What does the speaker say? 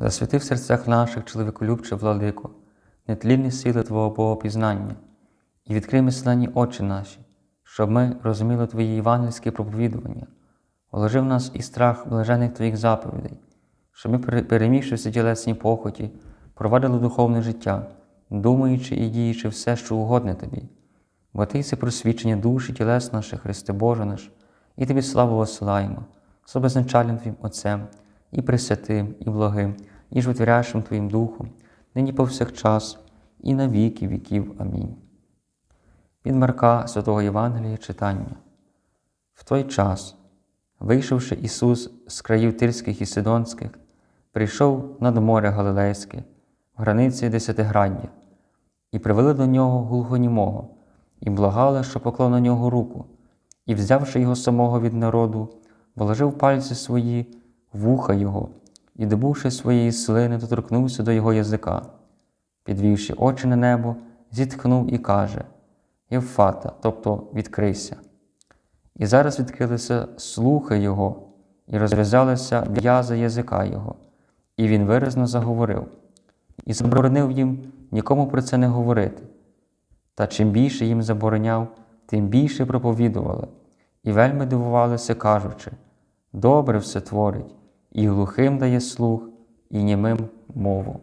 Засвіти в серцях наших, чоловіколюбче, владико, нетлінні сили Твого Богопізнання, і відкрий мисленні очі наші, щоб ми розуміли Твої євангельські проповідування, вложив в нас і страх блажених Твоїх заповідей, щоб ми, пере- перемігши тілесні похоті, провадили духовне життя, думаючи і діючи все, що угодне Тобі. Бо Ти це просвічення душі тілес наших, Христе Боже наш, і Тобі славу посилаємо, з обезначальним Твоїм Отцем, і Пресвятим, і благим, і животворящим Твоїм Духом, нині повсякчас, і на віки віків. Амінь. Від Марка Святого Євангелія читання. В той час, вийшовши Ісус з країв Тирських і Сидонських, прийшов над море Галилейське, в границі Десятиграддя, і привели до нього глухонімого, і благали, що поклав на нього руку, і, взявши його самого від народу, вложив пальці свої вуха його, і, добувши своєї слини, доторкнувся до його язика. Підвівши очі на небо, зітхнув і каже: Євфата, тобто відкрийся. І зараз відкрилися слухи його, і розв'язалися в'язи язика його, і він виразно заговорив, і заборонив їм нікому про це не говорити. Та чим більше їм забороняв, тим більше проповідували, і вельми дивувалися, кажучи: добре все творить, і глухим дає слух, і німим мову.